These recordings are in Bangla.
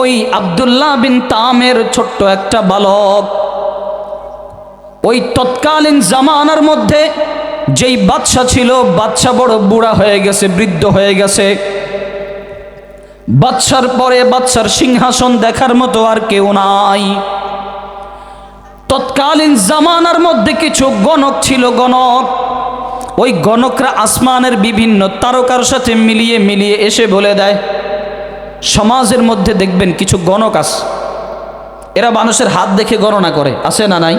ওই আবদুল্লাহ বিন তামের ছোট্ট একটা বালক। ওই তৎকালীন জামানার মধ্যে যেই বাচ্চা ছিল বাচ্চা বড় বুড়া হয়ে গেছে, বৃদ্ধ হয়ে গেছে। বাচ্চার পরে বাচ্চার সিংহাসন দেখার মতো আর কেউ নাই। তৎকালীন জামানার মধ্যে কিছু গণক ছিল গণক। ওই গণকরা আসমানের বিভিন্ন তারকার সাথে মিলিয়ে মিলিয়ে এসে বলে দেয় সমাজের মধ্যে দেখবেন কিছু গণক আছে। এরা মানুষের হাত দেখে গণনা করে, আছে না নাই?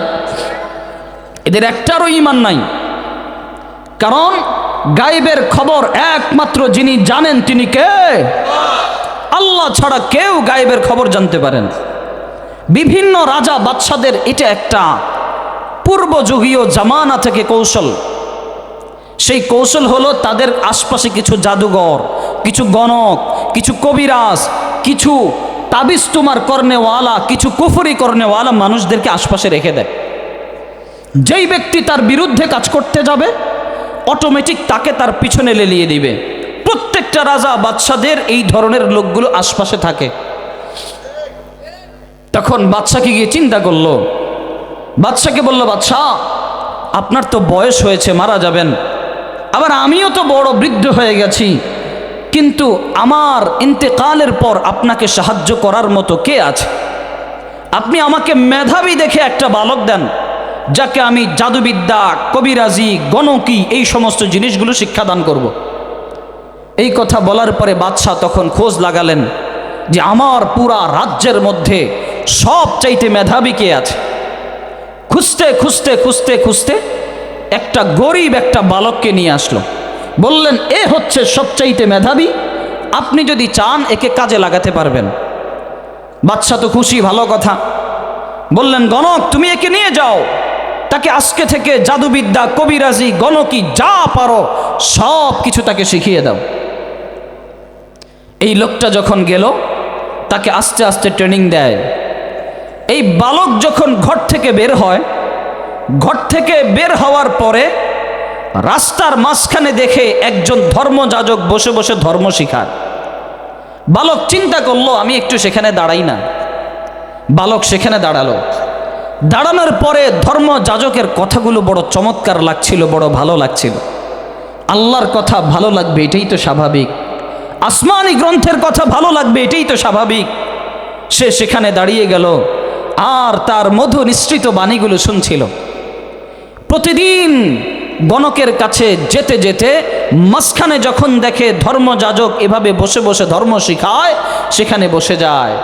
এদের একটারও ইমান নাই। কারণ গাইবের খবর একমাত্র যিনি জানেন তিনি কে? আল্লাহ ছাড়া কেউ গাইবের খবর জানতে পারেন বিভিন্ন রাজা বাদশাদের এটা একটা পূর্বযুগীয় জামানা থেকে কৌশল। সেই কৌশল হলো তাদের আশপাশে কিছু জাদুঘর, কিছু গণক কিছু কবিরাজ, কিছু তাবিজ তোমার কর্নেওয়ালা, কিছু কুফরি কর্নেওয়ালা মানুষদেরকে আশপাশে রেখে দেয়। যেই ব্যক্তি তার বিরুদ্ধে কাজ করতে যাবে অটোমেটিক তাকে তার পিছনে লেলিয়ে দিবে। প্রত্যেকটা রাজা বাদশাদের এই ধরনের লোকগুলো আশপাশে থাকে। তখন বাদশাকে গিয়ে চিন্তা করল। বাদশাকে বলল বাদশাহ আপনার তো বয়স হয়েছে, মারা যাবেন। আবার আমিও তো বড় বৃদ্ধ হয়ে গেছি। কিন্তু আমার ইন্তেকালের পর আপনাকে সাহায্য করার মতো কে আছে? আপনি আমাকে মেধাবী দেখে একটা বালক দেন, যাকে আমি জাদুবিদ্যা, কবিরাজি, গণকি এই সমস্ত জিনিসগুলো শিক্ষাদান করব। এই কথা বলার পরে বাদশাহ তখন খোঁজ লাগালেন যে আমার পুরা রাজ্যের মধ্যে সব চাইতে মেধাবী কে আছে। খুঁজতে খুঁজতে খুঁজতে খুঁজতে একটা গরিব একটা বালককে নিয়ে আসলো। বললেন, এ হচ্ছে সবচাইতে মেধাবী। আপনি যদি চান, একে কাজে লাগাতে পারবেন। বাচ্চা তো খুশি, ভালো কথা। বললেন, গণক, তুমি একে নিয়ে যাও। তাকে আজকে থেকে জাদুবিদ্যা, কবিরাজি, গণকি, যা পারো, সব কিছু তাকে শিখিয়ে দাও। এই লোকটা যখন গেল, তাকে আস্তে আস্তে ট্রেনিং দেয়। এই বালক যখন ঘর থেকে বের হয়, ঘর থেকে বের হওয়ার পরে রাস্তার মাঝখানে দেখে একজন ধর্মযাজক বসে বসে ধর্ম শিখার বালক চিন্তা করল, আমি একটু সেখানে দাঁড়াই না। বালক সেখানে দাঁড়াল। দাঁড়ানোর পরে ধর্ম যাজকের কথাগুলো বড় চমৎকার লাগছিল, বড় ভালো লাগছিল। আল্লাহর কথা ভালো লাগবে, এটাই তো স্বাভাবিক। আসমানি গ্রন্থের কথা ভালো লাগবে, এটাই তো স্বাভাবিক। সে সেখানে দাঁড়িয়ে গেল, আর তার মধু নিঃসৃত বাণীগুলো শুনছিল। প্রতিদিন গণকের কাছে যেতে যেতে মাঝখানে যখন দেখে ধর্মযাজক এভাবে বসে বসে ধর্ম শিখায়, সেখানে বসে যায়।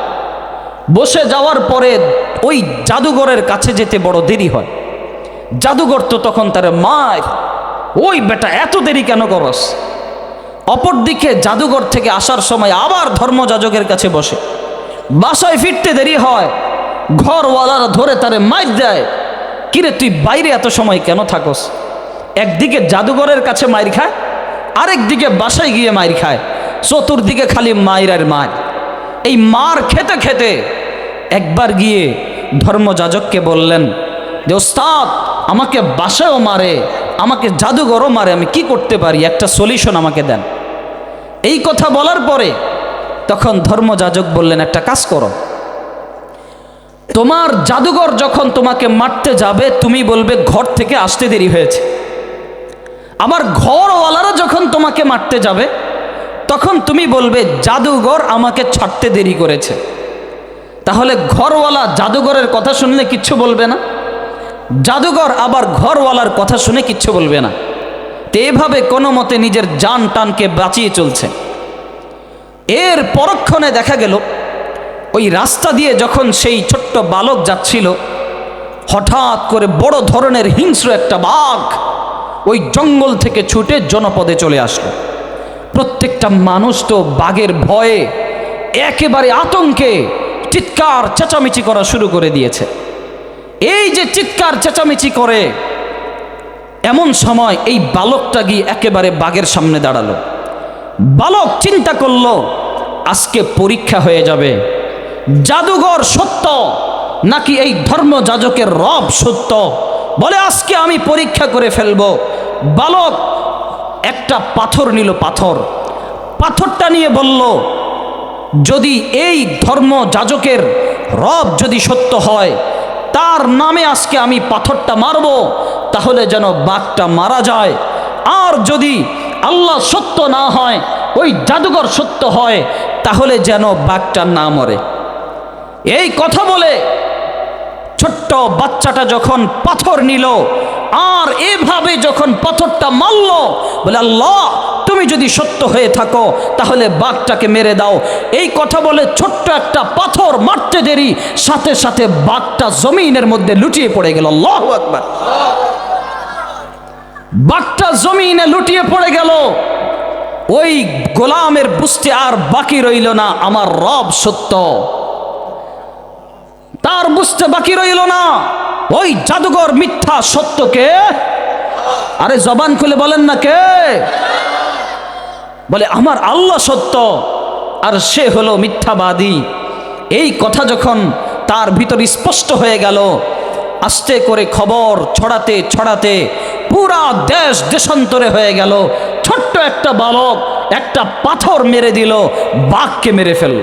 বসে যাওয়ার পরে ওই জাদুঘরের কাছে যেতে বড় দেরি হয়। জাদুঘর তো তখন তার মায় ওই বেটা, এত দেরি কেন করস? অপরদিকে জাদুঘর থেকে আসার সময় আবার ধর্মযাজকের কাছে বসে। বাসায় ফিরতে দেরি হয়। ঘরওয়ালারা ধরে তারে মাইর দেয়, কিরে, তুই বাইরে এত সময় কেন থাকস? একদিকে জাদুঘরের কাছে মাইর খায় আরেক দিকে বাসায় গিয়ে মাইর খায়, চতুর্দিকে খালি মায়ের আর মায় এই মার খেতে খেতে একবার গিয়ে ধর্মযাজককে বললেন, যে ওস্তাদ, আমাকে বাসায়ও মারে, আমাকে জাদুঘরও মারে, আমি কি করতে পারি? একটা সলিউশন আমাকে দেন। এই কথা বলার পরে তখন ধর্মযাজক বললেন, একটা কাজ করো। তোমার জাদুঘর যখন তোমাকে মারতে যাবে, তুমি বলবে, ঘর থেকে আসতে দেরি হয়েছে। আবার ঘরওয়ালারা যখন তোমাকে মারতে যাবে, তখন তুমি বলবে, জাদুঘর আমাকে ছাড়তে দেরি করেছে। তাহলে ঘরওয়ালা জাদুঘরের কথা শুনলে কিচ্ছু বলবে না। জাদুঘর আবার ঘরওয়ালার কথা শুনে কিচ্ছু বলবে না। তো এভাবে কোনো মতে নিজের যান টানকে বাঁচিয়ে চলছে। এর পরক্ষণে দেখা গেল, ওই রাস্তা দিয়ে যখন সেই ছোট্ট বালক যাচ্ছিল, হঠাৎ করে বড় ধরনের হিংস্র একটা বাঘ ওই জঙ্গল থেকে ছুটে জনপদে চলে আসলো। প্রত্যেকটা মানুষ তো বাঘের ভয়ে, একেবারে আতঙ্কে চিৎকার চেঁচামেচি করা শুরু করে দিয়েছে। এই যে চিৎকার চেঁচামেচি করে, এমন সময় এই বালকটা গিয়ে একেবারে বাঘের সামনে দাঁড়াল। বালক চিন্তা করল, আজকে পরীক্ষা হয়ে যাবে। জাদুঘর সত্য, নাকি এই ধর্ম যাজকের রব সত্য? বলে, আজকে আমি পরীক্ষা করে ফেলব। বালক একটা পাথর নিল, পাথর। পাথরটা নিয়ে বলল, যদি এই ধর্ম যাজকের রব যদি সত্য হয়, তার নামে আজকে আমি পাথরটা মারব, তাহলে যেন বাঘটা মারা যায়। আর যদি আল্লাহ সত্য না হয়, ওই জাদুঘর সত্য হয়, তাহলে যেন বাঘটা না মরে। এই কথা বলে ছোট্ট বাচ্চাটা যখন পাথর নিল, আর এভাবে যখন পাথরটা মারল, বলে, আল্লাহ, তুমি যদি সত্য হয়ে থাকো, তাহলে বাঘটাকে মেরে দাও। এই কথা বলে ছোট্ট একটা পাথর মারতে দেরি, সাথে সাথে বাঘটা জমিনের মধ্যে লুটিয়ে পড়ে গেল। আল্লাহ আকবার। বাঘটা জমিনে লুটিয়ে পড়ে গেল। ওই গোলামের বুঝতে আর বাকি রইল না, আমার রব সত্য। তার বুঝতে বাকি রইল না। ওই জাদুঘর মিথ্যা সত্যকে, আরে জবান খুলে বলেন না কে? বলে, আমার আল্লাহ সত্য, আর সে হলো মিথ্যাবাদী। এই কথা যখন তার ভিতর স্পষ্ট হয়ে গেল, আস্তে করে খবর ছড়াতে ছড়াতে পুরা দেশ দেশান্তরে হয়ে গেল। ছোট্ট একটা বালক একটা পাথর মেরে দিল, বাঘকে মেরে ফেলল।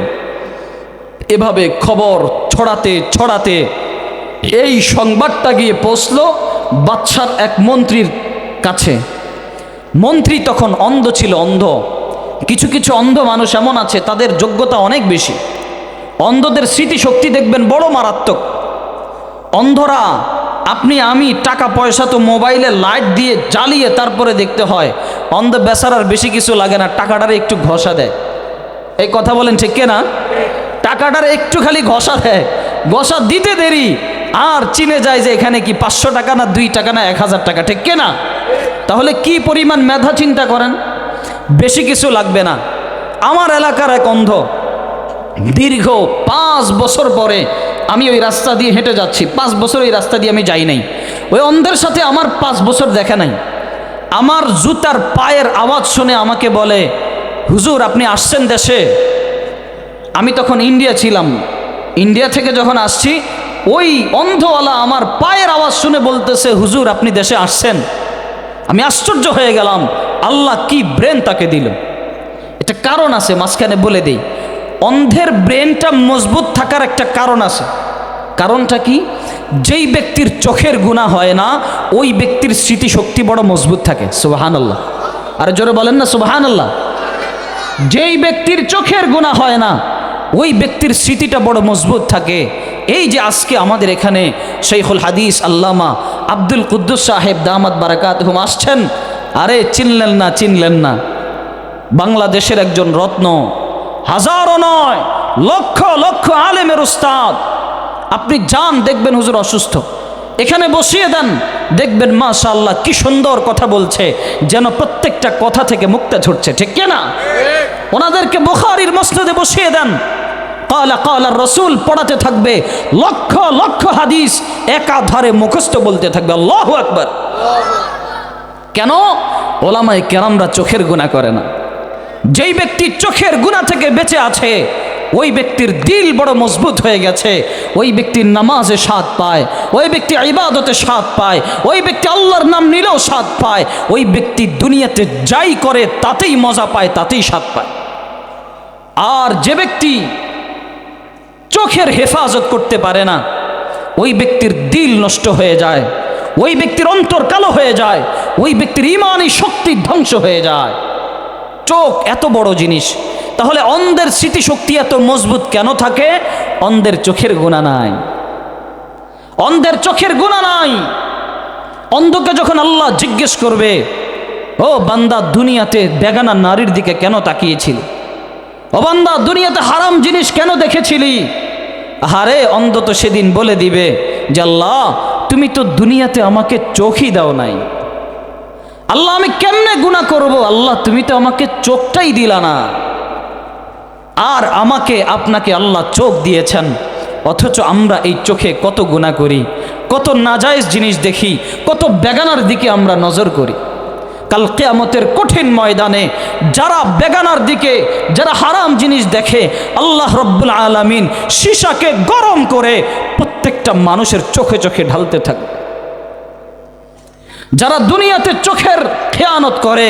এভাবে খবর ছড়াতে ছড়াতে এই সংবাদটা গিয়ে পৌঁছল বাদশার এক মন্ত্রীর কাছে। মন্ত্রী তখন অন্ধ ছিল, অন্ধ। কিছু কিছু অন্ধ মানুষ এমন আছে, তাদের যোগ্যতা অনেক বেশি। অন্ধদের স্মৃতিশক্তি দেখবেন বড় মারাত্মক। অন্ধরা, আপনি, আমি টাকা, পয়সা তো মোবাইলে লাইট দিয়ে জ্বালিয়ে তারপরে দেখতে হয়। অন্ধ বেচারার বেশি কিছু লাগে না, টাকাটারে একটু ঘষা দেয়। এই কথা বলেন ঠিক না টাকাটার একটু খালি ঘষা দেয়। ঘষা দিতে দেরি, আর চিনে যায় যে এখানে কি পাঁচশো টাকা না দুই টাকা না এক হাজার টাকা, ঠিক কেনা? তাহলে কি পরিমাণ মেধা চিন্তা করেন? বেশি কিছু লাগবে না। আমার এলাকার এক অন্ধ, দীর্ঘ পাঁচ বছর পরে আমি ওই রাস্তা দিয়ে হেঁটে যাচ্ছি। পাঁচ বছর ওই রাস্তা দিয়ে আমি যাই নাই। ওই অন্ধের সাথে আমার পাঁচ বছর দেখা নাই। আমার জুতার পায়ের আওয়াজ শুনে আমাকে বলে, হুজুর, আপনি আসছেন দেশে? আমি তখন ইন্ডিয়া ছিলাম। ইন্ডিয়া থেকে যখন আসছি, ওই অন্ধওয়ালা আমার পায়ের আওয়াজ শুনে বলতেছে, হুজুর, আপনি দেশে আসছেন? আমি আশ্চর্য হয়ে গেলাম, আল্লাহ কি ব্রেন তাকে দিল? এটা কারণ আছে, মাঝখানে বলে দেই। অন্ধের ব্রেনটা মজবুত থাকার একটা কারণ আছে। কারণটা কি? যেই ব্যক্তির চোখের গুণা হয় না, ওই ব্যক্তির স্মৃতিশক্তি বড় মজবুত থাকে। সুবাহান আল্লাহ আর জোরে বলেন না সুবাহান আল্লাহ যেই ব্যক্তির চোখের গুণা হয় না ওই ব্যক্তির স্মৃতিটা বড় মজবুত থাকে। এই যে আজকে আমাদের এখানে শেখুল হাদিস আল্লামা আব্দুল কুদ্দুস সাহেব দামাদ বারাকাত হুম আসছেন। আরে চিনলেন না চিনলেন না। বাংলাদেশের একজন রত্ন হাজারো নয় লক্ষ লক্ষ আলেমের উস্তাদ। আপনি যান দেখবেন হুজুর অসুস্থ। এখানে বসিয়ে দেন দেখবেন মাশা আল্লাহ কি সুন্দর কথা বলছে যেন প্রত্যেকটা কথা থেকে মুক্তা ঝরছে। ঠিক না? ওনাদেরকে বুখারির মসজিদে বসিয়ে দেন। কালা কালা রসুল পড়াতে থাকবে, লক্ষ লক্ষ হাদিস একাধারে মুখস্থ বলতে থাকবে। আল্লাহ আকবার। কেন? ওলামাই কেরামরা চোখের গুণা করে না। যেই ব্যক্তি চোখের গুণা থেকে বেঁচে আছে, ওই ব্যক্তির দিল বড় মজবুত হয়ে গেছে। ওই ব্যক্তির নামাজে স্বাদ পায়, ওই ব্যক্তি ইবাদতে স্বাদ পায়, ওই ব্যক্তি আল্লাহর নাম নিলেও স্বাদ পায়, ওই ব্যক্তি দুনিয়াতে যাই করে তাতেই মজা পায়, তাতেই স্বাদ পায়। আর যে ব্যক্তি চোখের হেফাজত করতে পারে না। ওই ব্যক্তির দিল নষ্ট হয়ে যায়, ওই ব্যক্তির অন্তর কালো হয়ে যায়, ওই ব্যক্তির ইমানই শক্তি ধ্বংস হয়ে যায়। চোখ এত বড় জিনিস, তাহলে অন্ধের স্মৃতিশক্তি এত মজবুত কেন থাকে? অন্ধের চোখের গুণা নাই। অন্ধের চোখের গুণা নাই। অন্ধকে যখন আল্লাহ জিজ্ঞেস করবে, ও বান্দা, দুনিয়াতে বেগানা নারীর দিকে কেন তাকিয়েছিল? ও বান্দা, দুনিয়াতে হারাম জিনিস কেন দেখেছিলি? হারে অন্ধ তো সেদিন বলে দিবে যে, আল্লাহ, তুমি তো দুনিয়াতে আমাকে চোখই দাও নাই। আল্লাহ, আমি কেমনে গুণা করব? আল্লাহ, তুমি তো আমাকে চোখটাই দিলা না। আর আমাকে, আপনাকে আল্লাহ চোখ দিয়েছেন, অথচ আমরা এই চোখে কত গুণা করি, কত নাজায়েজ জিনিস দেখি, কত বেগানার দিকে আমরা নজর করি। কাল কেয়ামতের কঠিন ময়দানে যারা বেগানার দিকে, যারা হারাম জিনিস দেখে, আল্লাহ রব্বুল আলমিন সীসাকে গরম করে প্রত্যেকটা মানুষের চোখে চোখে ঢালতে থাকে যারা দুনিয়াতে চোখের খেয়ানত করে,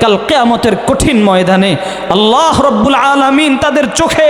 কাল কেয়ামতের কঠিন ময়দানে আল্লাহ রব্বুল আলামিন তাদের চোখে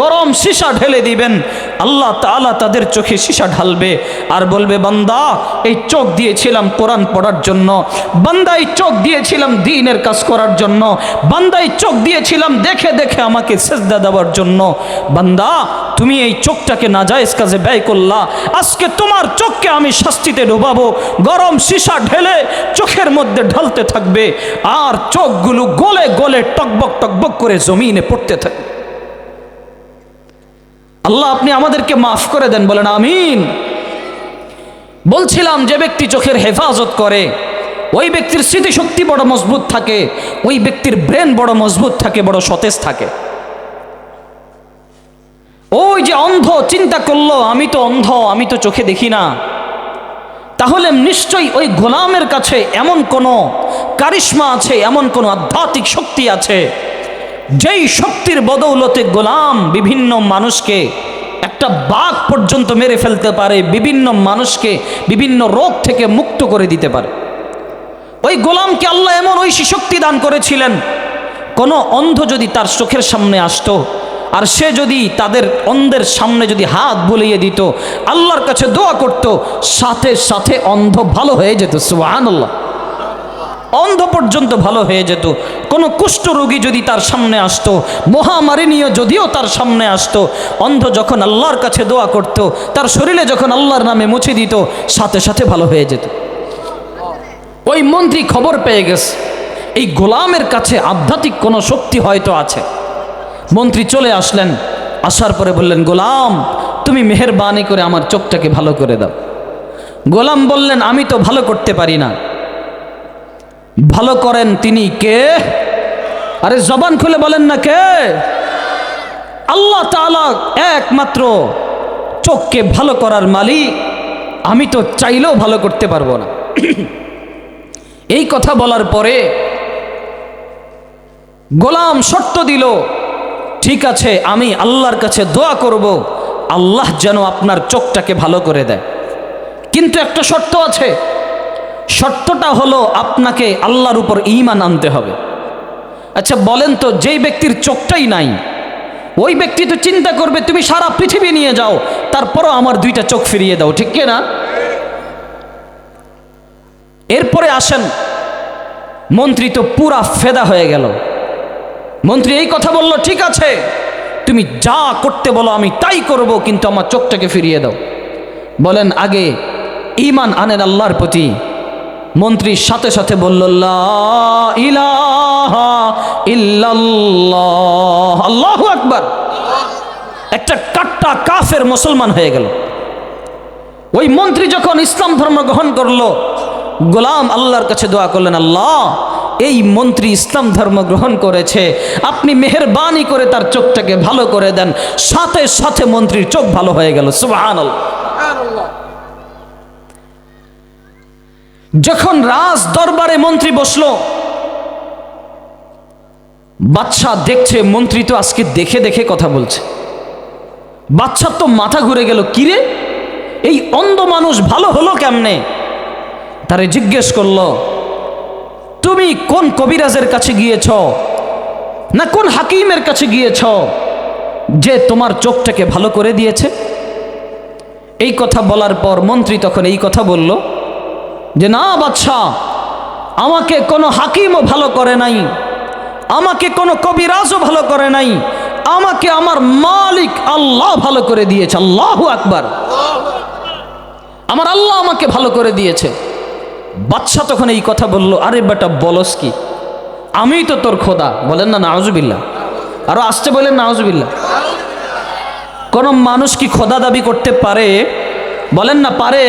গরম সীসা ঢেলে দিবেন। আল্লাহ তাআলা তাদের চোখে সীসা ঢালবে আর বলবে, বান্দা, এই চোখ দিয়েছিলাম কোরআন পড়ার জন্য। বান্দা, এই চোখ দিয়েছিলাম দিনের কাজ করার জন্য। বান্দা, এই চোখ দিয়েছিলাম দেখে দেখে আমাকে সেজদা দেওয়ার জন্য। বান্দা, তুমি এই চোখটাকে নাজায়েজ কাজে ব্যয় করলা। আজকে তোমার চোখকে আমি শাস্তিতে ডোবাবো। গরম সীসা ঢেলে চোখের মধ্যে ঢালতে থাকবে। আর চোখগুলো গলে গলে টকবক টকবক করে জমিনে পড়তে থাকবে। আল্লাহ, আপনি আমাদেরকে মাফ করে দেন, বলেন আমিন। বলছিলাম, যে ব্যক্তি চোখের হেফাজত করে, ওই ব্যক্তির স্মৃতিশক্তি বড় মজবুত থাকে, ওই ব্যক্তির ব্রেন বড় মজবুত থাকে, বড় সতেজ থাকে। ওই যে অন্ধ, চিন্তা করল, আমি তো অন্ধ, আমি তো চোখে দেখি না। তাহলে নিশ্চয়ই ওই গোলামের কাছে এমন কোনো কারিশ্মা আছে, এমন কোনো আধ্যাত্মিক শক্তি আছে যেই শক্তির বদৌলতে গোলাম বিভিন্ন মানুষকে একটা বাঘ পর্যন্ত মেরে ফেলতে পারে, বিভিন্ন মানুষকে বিভিন্ন রোগ থেকে মুক্ত করে দিতে পারে। ওই গোলামকে আল্লাহ এমন ঐশী শক্তি দান করেছিলেন, কোনো অন্ধ যদি তার চোখের সামনে আসতো, আর সে যদি তাদের অন্ধের সামনে যদি হাত বুলিয়ে দিত, আল্লাহর কাছে দোয়া করত, সাথে সাথে অন্ধ ভালো হয়ে যেত সুহান আল্লাহ অন্ধ পর্যন্ত ভালো হয়ে যেত। কোনো কুষ্ঠ রোগী যদি তার সামনে আসতো মহামারী যদিও তার সামনে আসতো, অন্ধ যখন আল্লাহর কাছে দোয়া করত, তার শরীরে যখন আল্লাহর নামে মুছে দিত, সাথে সাথে ভালো হয়ে যেত। ওই মন্ত্রী খবর পেয়ে গেছে, এই গোলামের কাছে আধ্যাত্মিক কোনো শক্তি হয়তো আছে। মন্ত্রী চলে আসলেন, আসার পরে বললেন, গোলাম, তুমি মেহরবানি করে আমার চোখটাকে ভালো করে দাও। গোলাম বললেন, আমি তো ভালো করতে পারি না। ভালো করেন তিনি কে? আরে জবান খুলে বলেন না কে? আল্লাহ একমাত্র চোখকে ভালো করার মালিক। আমি তো চাইলেও ভালো করতে পারব না। এই কথা বলার পরে গোলাম শর্ত দিল, ঠিক আছে, আমি আল্লাহর কাছে দোয়া করব, আল্লাহ যেন আপনার চোখটাকে ভালো করে দেয়। কিন্তু একটা শর্ত আছে শর্তটা হলো আপনাকে আল্লাহর উপর ইমান আনতে হবে। আচ্ছা বলেন তো, যেই ব্যক্তির চোখটাই নাই, ওই ব্যক্তি তো চিন্তা করবে, তুমি সারা পৃথিবী নিয়ে যাও, তারপরও আমার দুইটা চোখ ফিরিয়ে দাও। ঠিক না এরপরে আসেন, মন্ত্রী তো পুরা ফেদা হয়ে গেল। মন্ত্রী এই কথা বলল, ঠিক আছে, তুমি যা করতে বলো, আমি তাই করব, কিন্তু আমার চোখটাকে ফিরিয়ে দাও। বলেন, আগে ইমান আনেন আল্লাহর প্রতি মন্ত্রীর সাথে সাথে বলল আল্লাহু আকবার। একটা কাট্টা কাফের মুসলমান হয়ে গেল। ওই মন্ত্রী যখন ইসলাম ধর্ম গ্রহণ করল, গোলাম আল্লাহর কাছে দোয়া করলেন, আল্লাহ, এই মন্ত্রী ইসলাম ধর্ম গ্রহণ করেছে। আপনি মেহরবানি করে তার চোখটাকে ভালো করে দেন। সাথে সাথে মন্ত্রীর চোখ ভালো হয়ে গেল। সুবাহান যখন রাজ দরবারে মন্ত্রী বসল বাচ্চা দেখছে, মন্ত্রী তো আজকে দেখে দেখে কথা বলছে। বাচ্চার তো মাথা ঘুরে গেল, কিরে? এই অন্ধ মানুষ ভালো হলো কেমনে? তারে জিজ্ঞেস করল, তুমি কোন কবিরাজের কাছে গিয়েছ না কোন হাকিমের কাছে গিয়েছ যে তোমার চোখটাকে ভালো করে দিয়েছে? এই কথা বলার পর মন্ত্রী তখন এই কথা বলল যে, না বাচ্চা আমাকে কোনো হাকিমও ভালো করে নাই, আমাকে কোনো কবিরাজও ভালো করে নাই, আমাকে আমার মালিক আল্লাহ ভালো করে দিয়েছে, আল্লাহ আকবার। আমার আল্লাহ আমাকে ভালো করে দিয়েছে। বাচ্চা তখন এই কথা বলল, আরে বেটা, বলস কি? আমি তো তোর খোদা। বলেন না নাওজুবিল্লা আরও আসতে বলেন নাওজুবিল্লা কোন মানুষ কি খোদা দাবি করতে পারে? বলেন না, পারে?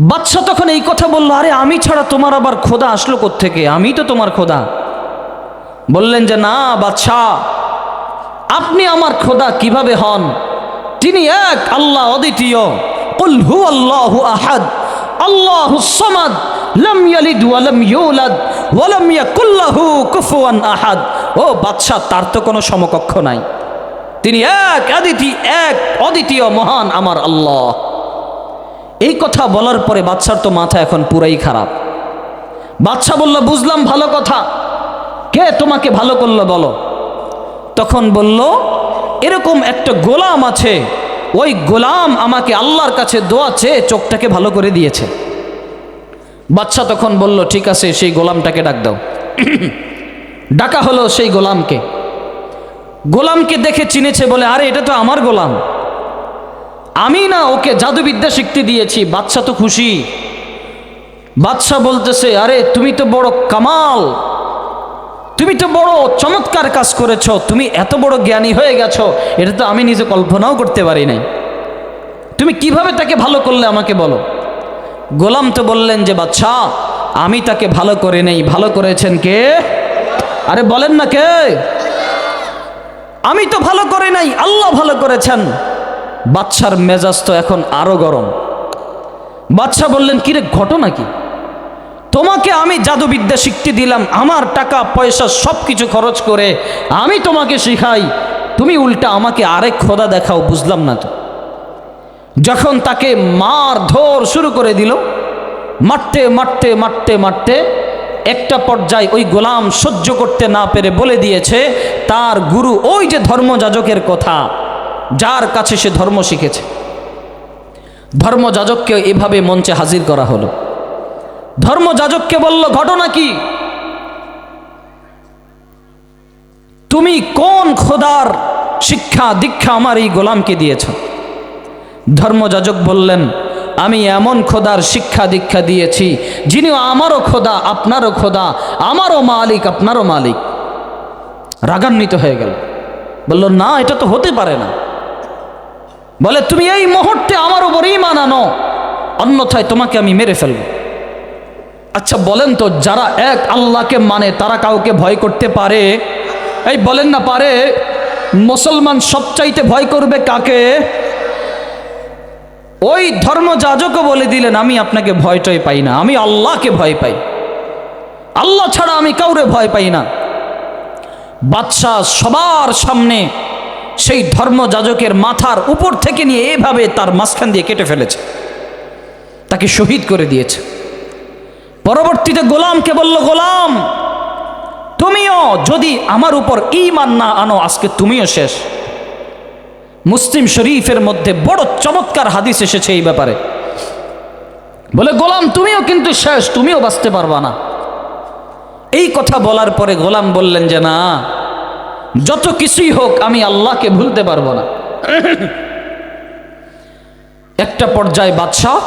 বাচ্চা তখন এই কথা বলল, আরে আমি ছাড়া তোমার আবার খোদা আসলো থেকে আমি তো তোমার খোদা। বললেন যে, না বাচ্চা আপনি আমার খোদা কীভাবে হন? তিনি এক আল্লাহ অদ্বিতীয়। কুল হু আল্লাহ আহাদ। আল্লাহ সমাদ। লম ইয়ালিদ ওয়ালাম ইউলাদ। ওয়ালাম ইয়াকুল্লাহু কুফুয়ান আহাদ। ও বাচ্চা তার তো কোনো সমকক্ষ নাই। তিনি এক অদিতি এক অদ্বিতীয় মহান আমার আল্লাহ। এই কথা বলার পরে বাচ্চার তো মাথা এখন পুরাই খারাপ। বাচ্চা বলল, বুঝলাম, ভালো কথা। কে তোমাকে ভালো করল বলো? তখন বলল, এরকম একটা গোলাম আছে। ওই গোলাম আমাকে আল্লাহর কাছে দোয়া চোখটাকে ভালো করে দিয়েছে। বাচ্চা তখন বলল, ঠিক আছে, সেই গোলামটাকে ডাক দাও। ডাকা হলো সেই গোলামকে। গোলামকে দেখে চিনেছে বলে, আরে, এটা তো আমার গোলাম। আমি না ওকে জাদুবিদ্যা শিখতে দিয়েছি বাচ্চা তো খুশি। বাদশাহ বলতেছে, আরে, তুমি তো বড় কামাল। তুমি তো বড় চমৎকার কাজ করেছ। তুমি এত বড় জ্ঞানী হয়ে গেছো। এটা তো আমি নিজে কল্পনাও করতে পারি নাই। তুমি কীভাবে তাকে ভালো করলে আমাকে বলো? গোলাম তো বললেন যে বাচ্চা আমি তাকে ভালো করে নেই। ভালো করেছেন কে? আরে, বলেন না কে? আমি তো ভালো করে নাই। আল্লাহ ভালো করেছেন। বাচ্চার মেজাজ তো এখন আরও গরম। বাচ্চা বললেন, কিরে, ঘটনা কি? তোমাকে আমি জাদুবিদ্যা শিখতে দিলাম, আমার টাকা, পয়সা সব কিছু খরচ করে আমি তোমাকে শিখাই। তুমি উল্টা আমাকে আরেক খোদা দেখাও, বুঝলাম না তো? যখন তাকে মার ধর শুরু করে দিল, মারতে মারতে মারতে মারতে একটা পর্যায়ে ওই গোলাম সহ্য করতে না পেরে বলে দিয়েছে, তার গুরু, ওই যে ধর্মযাজকের কথা যার কাছে সে ধর্ম শিখেছে। ধর্মযাজককে এভাবে মঞ্চে হাজির করা হলো। ধর্মযাজককে বলল, ঘটনা কি? তুমি কোন খোদার শিক্ষা, দীক্ষা আমার এই গোলামকে দিয়েছ? ধর্মযাজক বললেন, আমি এমন খোদার শিক্ষা, দীক্ষা দিয়েছি, যিনি আমারও খোদা, আপনারও খোদা, আমারও মালিক, আপনারও মালিক। রাগান্বিত হয়ে গেল। বলল, না, এটা তো হতে পারে না। বলে, তুমি এই মুহূর্তে আমার উপর ইমান আনো, অন্যথায় তোমাকে আমি মেরে ফেলব। আচ্ছা বলেন তো, যারা এক আল্লাহকে মানে তারা কাউকে ভয় করতে পারে? এই বলেন না, পারে? মুসলমান সবচাইতে ভয় করবে কাকে? ওই ধর্ম ধর্মযাজকও বলে দিলেন, আমি আপনাকে ভয়টয় পাই না, আমি আল্লাহকে ভয় পাই। আল্লাহ ছাড়া আমি কাউরে ভয় পাই না। বাদশাহ সবার সামনে সেই ধর্মযাজকের মাথার উপর থেকে নিয়ে এভাবে তার মাঝখান দিয়ে কেটে ফেলেছে। তাকে শহীদ করে দিয়েছে। পরবর্তীতে গোলামকে বলল, গোলাম, তুমিও যদি আমার উপর ইমান না আনো, আজকে তুমিও শেষ। মুসলিম শরীফের মধ্যে বড় চমৎকার হাদিস এসেছে এই ব্যাপারে। বলে, গোলাম, তুমিও কিন্তু শেষ, তুমিও বাঁচতে পারবা না। এই কথা বলার পরে গোলাম বললেন যে, না যত কিছুই হোক, আমি আল্লাহকে ভুলতে পারব না। একটা পর্যায়ে বাদশাহ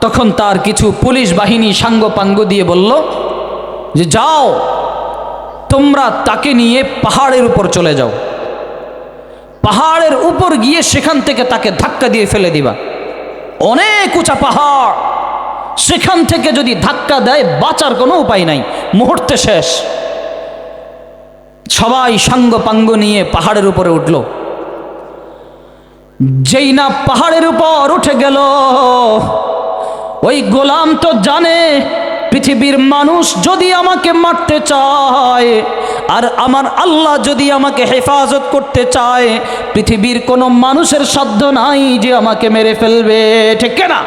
তখন তার কিছু পুলিশ বাহিনী সাঙ্গ পাঙ্গ দিয়ে বলল, যে যাও, তোমরা তাকে নিয়ে পাহাড়ের উপর চলে যাও। পাহাড়ের উপর গিয়ে সেখান থেকে তাকে ধাক্কা দিয়ে ফেলে দিবা। অনেক উঁচা পাহাড়, সেখান থেকে যদি ধাক্কা দেয়, বাঁচার কোনো উপায় নাই। মুহূর্তে শেষ। সবাই সাঙ্গ পাঙ্গ নিয়ে পাহাড়ের উপরে উঠল। যেই না পাহাড়ের উপর উঠে গেল, ওই গোলাম তো জানে পৃথিবীর মানুষ যদি আমাকে মারতে চায়, আর আমার আল্লাহ যদি আমাকে হেফাজত করতে চায়, পৃথিবীর কোনো মানুষের সাধ্য নাই যে আমাকে মেরে ফেলবে, ঠিক না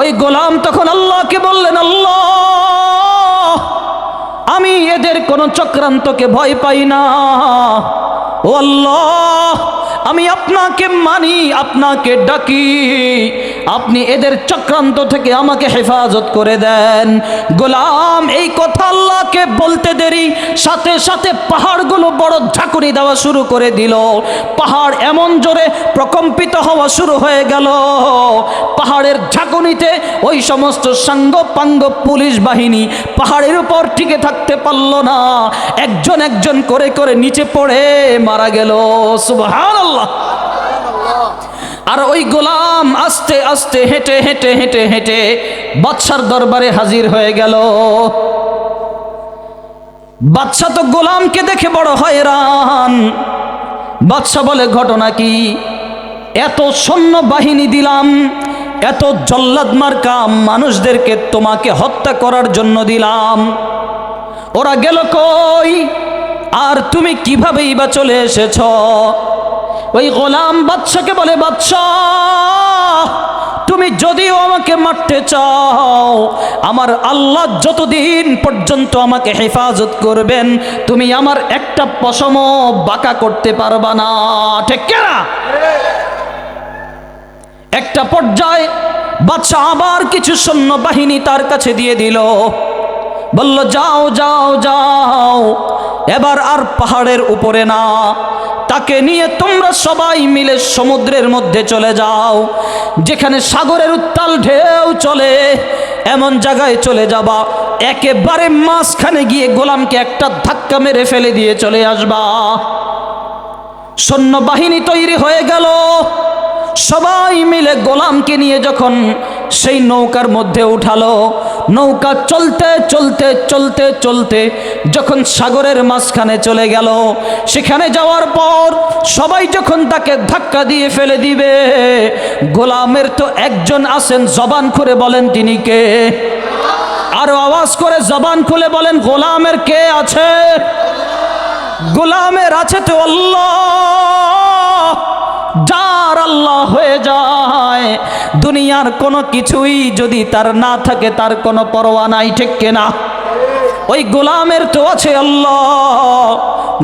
ওই গোলাম তখন আল্লাহকে বললেন, আল্লাহ আমি এদের কোনো চক্রান্তকে ভয় পাই না। ও আল্লাহ আমি আপনাকে মানি আপনাকে ডাকি। আপনি এদের চক্রান্ত থেকে আমাকে হেফাজত করে দেন। গোলাম, এই কথা আল্লাহকে বলতে দেরি। সাথে সাথে পাহাড়গুলো বড় ঝাঁকুনি দেওয়া শুরু করে দিল। পাহাড় এমন জোরে প্রকম্পিত হওয়া শুরু হয়ে গেল। পাহাড়ের ঝাঁকুনিতে ওই সমস্ত সাঙ্গ পাঙ্গ পুলিশ বাহিনী পাহাড়ের উপর টিকে থাকতে পারল না। একজন একজন করে করে নিচে পড়ে মারা গেল। সুবহান আল্লাহ আর ওই গোলাম আস্তে আস্তে হেঁটে হেঁটে হেঁটে হেঁটে বাদশার দরবারে হাজির হয়ে গেল। বাদশা তো গোলামকে দেখে বড় হয়রান। বাদশা বলে, ঘটনা কি? এত সৈন্য বাহিনী দিলাম, এত জল্লাদ মার্কা মানুষদেরকে তোমাকে হত্যা করার জন্য দিলাম। ওরা গেল কই? আর তুমি কিভাবেই বা চলে এসেছ? ওই গোলাম বাদশাকে বলে, বাদশাহ, তুমি যদিও আমাকে মারতে চাও, আমার আল্লাহ যতদিন পর্যন্ত আমাকে হেফাজত করবেন, তুমি আমার একটা পশম বাঁকা করতে পারবা না। ঠিক না একটা পর্যায়ে বাচ্চা আবার কিছু সৈন্য বাহিনী তার কাছে দিয়ে দিল। বলল, যাও যাও যাও, এবার আর পাহাড়ের উপরে না তাকে নিয়ে তোমরা সবাই মিলে সমুদ্রের মধ্যে চলে যাও। যেখানে সাগরের উত্তাল ঢেউ চলে, এমন জায়গায় চলে যাবা। একেবারে মাঝখানে গিয়ে গোলামকে একটা ধাক্কা মেরে ফেলে দিয়ে চলে আসবা। সৈন্যবাহিনী তৈরি হয়ে গেল। সবাই মিলে গোলামকে নিয়ে যখন সেই নৌকার মধ্যে উঠালো। নৌকা চলতে চলতে চলতে চলতে যখন সাগরের মাঝখানে চলে গেল, সেখানে যাওয়ার পর সবাই যখন তাকে ধাক্কা দিয়ে ফেলে দিবে, গোলামের তো একজন আছেন, জবান করে বলেন তিনি কে? আরও আওয়াজ করে জবান খুলে বলেন, গোলামের কে আছে? গোলামের আছে তো আল্লাহ। যার আল্লাহ হয়ে যায়। দুনিয়ার কোনো কিছুই যদি তার না থাকে, তার কোনো পরোয়া নাই, ঠিক কেনা? ওই গোলামের তো আছে আল্লাহ।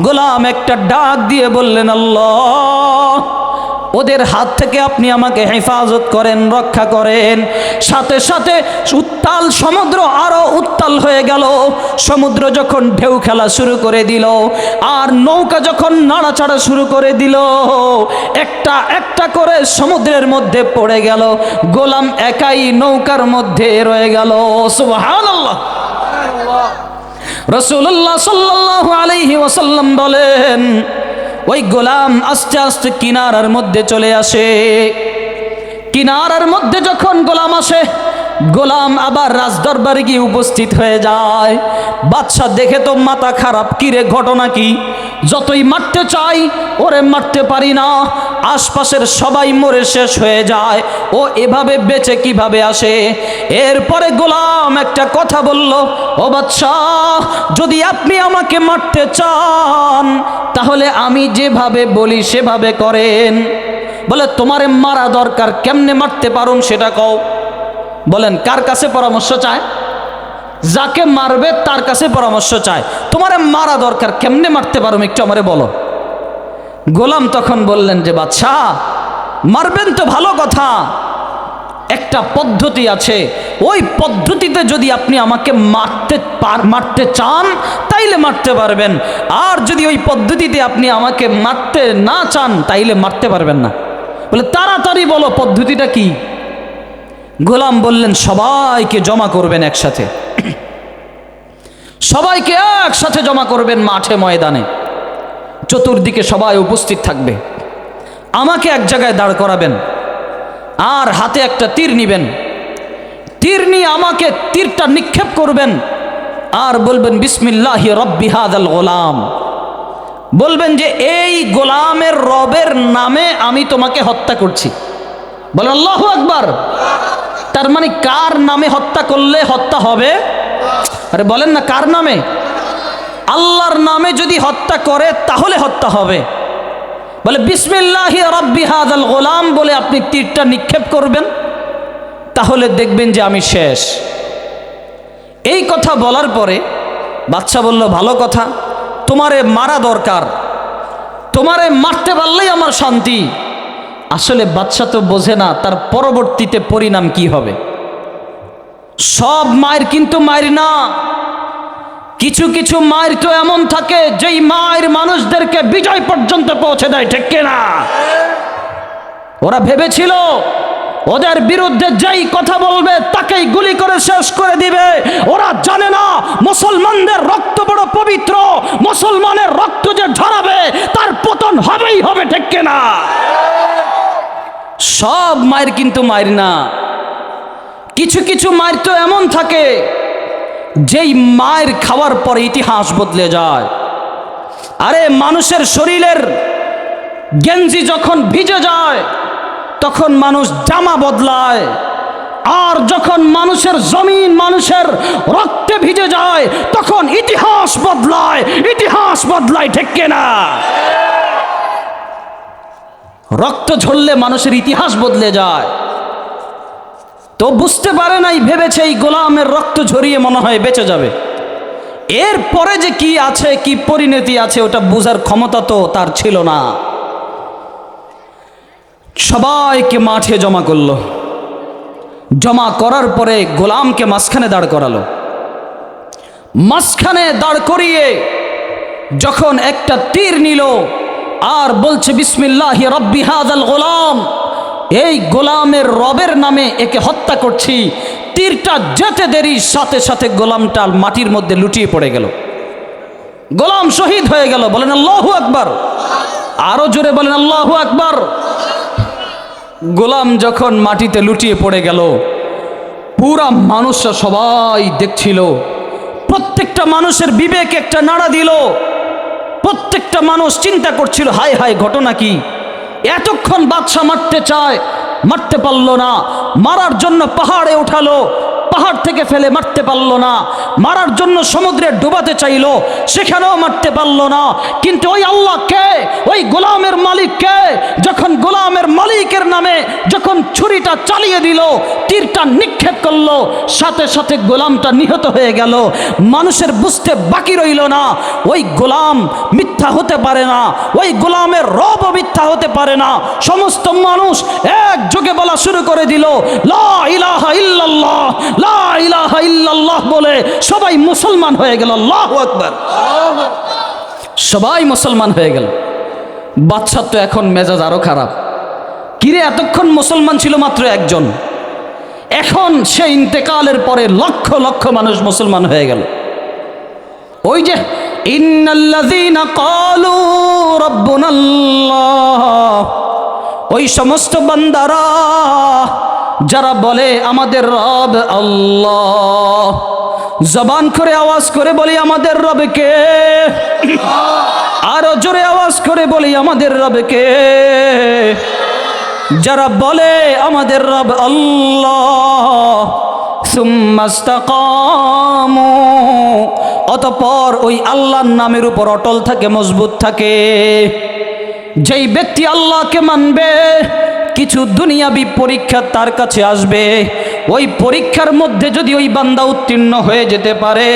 গোলাম একটা ডাক দিয়ে বললেন, আল্লাহ ওদের হাত থেকে আপনি আমাকে হেফাজত করেন, রক্ষা করেন। সাথে সাথে উত্তাল সমুদ্র আরও উত্তাল হয়ে গেল। সমুদ্র যখন ঢেউ খেলা শুরু করে দিল, আর নৌকা যখন নাড়াচাড়া শুরু করে দিল, একটা একটা করে সমুদ্রের মধ্যে পড়ে গেল। গোলাম একাই নৌকার মধ্যে রয়ে গেল। সুবহানাল্লাহ। রসুল্লাহ সাল্লাহ আলাইহি ওয়াসাল্লাম বলেন ওই গোলাম আস্তে আস্তে কিনারার মধ্যে চলে আসে। কিনারার মধ্যে যখন গোলাম আসে গোলাম আবার রাজদরবারে গিয়ে উপস্থিত হয়ে যায়। বাদশা দেখে তো মাথা খারাপ কিরে ঘটনা কি? যতই মারতে চাই, ওরে মারতে পারি না। আশপাশের সবাই মরে শেষ হয়ে যায়। ও এভাবে বেঁচে কীভাবে আসে? এরপরে গোলাম একটা কথা বলল, ও বাদশাহ, যদি আপনি আমাকে মারতে চান, তাহলে আমি যেভাবে বলি সেভাবে করেন। বলে, তোমারে মারা দরকার, কেমনে মারতে পারুন সেটা কও। বলেন, কার কাছে পরামর্শ চায়? যাকে মারবে তার কাছে পরামর্শ চায়। তোমারে মারা দরকার, কেমনে মারতে পারো একটু আমারে বলো? গোলাম তখন বললেন যে বাচ্চা মারবেন তো ভালো কথা। একটা পদ্ধতি আছে। ওই পদ্ধতিতে যদি আপনি আমাকে মারতে মারতে চান, তাইলে মারতে পারবেন। আর যদি ওই পদ্ধতিতে আপনি আমাকে মারতে না চান, তাইলে মারতে পারবেন না। বলে, তাড়াতাড়ি বলো, পদ্ধতিটা কি? গোলাম বললেন, সবাইকে জমা করবেন একসাথে। সবাইকে একসাথে জমা করবেন মাঠে ময়দানে। চতুর্দিকে সবাই উপস্থিত থাকবে। আমাকে এক জায়গায় দাঁড় করাবেন আর হাতে একটা তীর নিবেন। তীর নিয়ে আমাকে তীরটা নিক্ষেপ করবেন আর বলবেন, বিসমিল্লাহি রব্বি হাদাল গোলাম। বলবেন যে, এই গোলামের রবের নামে আমি তোমাকে হত্যা করছি। বলেন, আল্লাহ আকবার। তার মানে কার নামে হত্যা করলে হত্যা হবে? আরে বলেন না, কার নামে? আল্লাহর নামে যদি হত্যা করে, তাহলে হত্যা হবে। বলে, বিসমিল্লাহি রব্বি হাদাল গোলাম বলে আপনি তীরটা নিক্ষেপ করবেন, তাহলে দেখবেন যে আমি শেষ। এই কথা বলার পরে বাচ্চা বলল, ভালো কথা, তোমারে মারা দরকার। তোমারে মারতে পারলেই আমার শান্তি। আসলে বাচ্চা তো বোঝে না, তার পরবর্তীতে পরিণাম কি হবে। সব মায়ের কিন্তু মায়ের না। কিছু কিছু মায়ের তো এমন থাকে, যেই মায়ের মানুষদেরকে বিজয় পর্যন্ত পৌঁছে দেয়, ঠিক না? ওরা ভেবেছিল, ওদের বিরুদ্ধে যেই কথা বলবে, তাকেই গুলি করে শেষ করে দিবে। ওরা জানে না, মুসলমানদের রক্ত বড় পবিত্র, মুসলমানের রক্ত যে ঝরাবে, তার পতন হবেই হবে, ঠিক না? সব মায়ের কিন্তু মায়ের না। কিছু কিছু মায়ের তো এমন থাকে, যেই মায়ের খাওয়ার পরে ইতিহাস বদলে যায়। আরে মানুষের শরীরের গেঞ্জি যখন ভিজে যায়, তখন মানুষ জামা বদলায়। আর যখন মানুষের জমিন, মানুষের রক্তে ভিজে যায়, তখন ইতিহাস বদলায়। ইতিহাস বদলায়, ঠিক না রক্ত ঝরলে মানুষের ইতিহাস বদলে যায়। তো বুঝতে পারে নাই, ভেবেছে এই গোলামের রক্ত ঝরিয়ে মনে হয় বেঁচে যাবে। এর পরে যে কি আছে, কি পরিণতি আছে, ওটা বোঝার ক্ষমতা তো তার ছিল না। সবাইকে মাঠে জমা করল। জমা করার পরে গোলামকে মাঝখানে দাঁড় করালো। মাঝখানে দাঁড় করিয়ে যখন একটা তীর নিল আর বলছে, বিসমিল্লাহ রব্বি হাদাল গোলাম। এই গোলামের রবের নামে একে হত্যা করছি। তীরটা যেতে দেরি, সাথে সাথে গোলামটা মাটির মধ্যে লুটিয়ে পড়ে গেল। গোলাম শহীদ হয়ে গেল। বলেন, আল্লাহু আকবার। আরও জোরে বলেন, আল্লাহু আকবার। গোলাম যখন মাটিতে লুটিয়ে পড়ে গেল, পুরা মানুষরা সবাই দেখছিল। প্রত্যেকটা মানুষের বিবেক একটা নাড়া দিল। প্রত্যেকটা মানুষ চিন্তা করছিল, হায় হায়, ঘটনা কি? এতক্ষণ বাদশা মারতে চায়, মারতে পারল না। মারার জন্য পাহাড়ে উঠালো। পাহাড় থেকে ফেলে মারতে পারল না। মারার জন্য সমুদ্রে ডুবাতে চাইলো, সেখানেও মারতে পারল না। কিন্তু ওই আল্লাহ কে? ওই গোলামের মালিক কে? যখন গোলামের মালিকের নামে যখন ছুরিটা চালিয়ে দিল, তীরটা নিক্ষেপ করল, সাথে সাথে গোলামটা নিহত হয়ে গেল। মানুষের বুঝতে বাকি রইল না, ওই গোলাম মিথ্যা হতে পারে না, ওই গোলামের রব মিথ্যা হতে পারে না। সমস্ত মানুষ এক একযোগে বলা শুরু করে দিল, লা ইলাহা ইল্লাল্লাহ বলে সবাই মুসলমান হয়ে গেল। আকবার। সবাই মুসলমান হয়ে গেল। বাচ্চার তো এখন মেজাজ আরও খারাপ। কিরে, এতক্ষণ মুসলমান ছিল মাত্র একজন। এখন সে ইন্তেকালের পরে লক্ষ লক্ষ মানুষ মুসলমান হয়ে গেল। ওই যে, ইন্নাল্লাযীনা ক্বালু রাব্বুনাল্লাহ। ওই সমস্ত বান্দারা, যারা বলে, আমাদের রব আল্লাহ। জবান করে আওয়াজ করে বলি, আমাদের রব কে? আরও জোরে আওয়াজ করে বলি, আমাদের রব কে? যারা বলে, আমাদের রব আল্লাহ। অতপর ওই আল্লাহর নামের উপর অটল থাকে, মজবুত থাকে। যেই ব্যক্তি আল্লাহকে মানবে কিছু দুনিয়াবি পরীক্ষা তার কাছে আসবে। ওই পরীক্ষার মধ্যে যদি ওই বান্দা উত্তীর্ণ হয়ে যেতে পারে,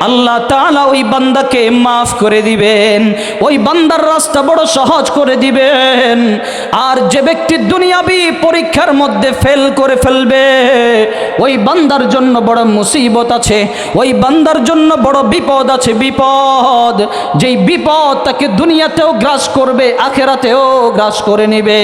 আল্লাহ তাআলা ওই বান্দাকে মাফ করে দিবেন, ওই বান্দার রাস্তা বড় সহজ করে দিবেন, আর যে ব্যক্তি দুনিয়াবি পরীক্ষার মধ্যে ফেল করে ফেলবে, ওই বান্দার জন্য বড় মুসিবত আছে, ওই বান্দার জন্য বড় বিপদ আছে, বিপদ। যেই বিপদ তাকে দুনিয়াতেও গ্রাস করবে, আখেরাতেও গ্রাস করে নেবে।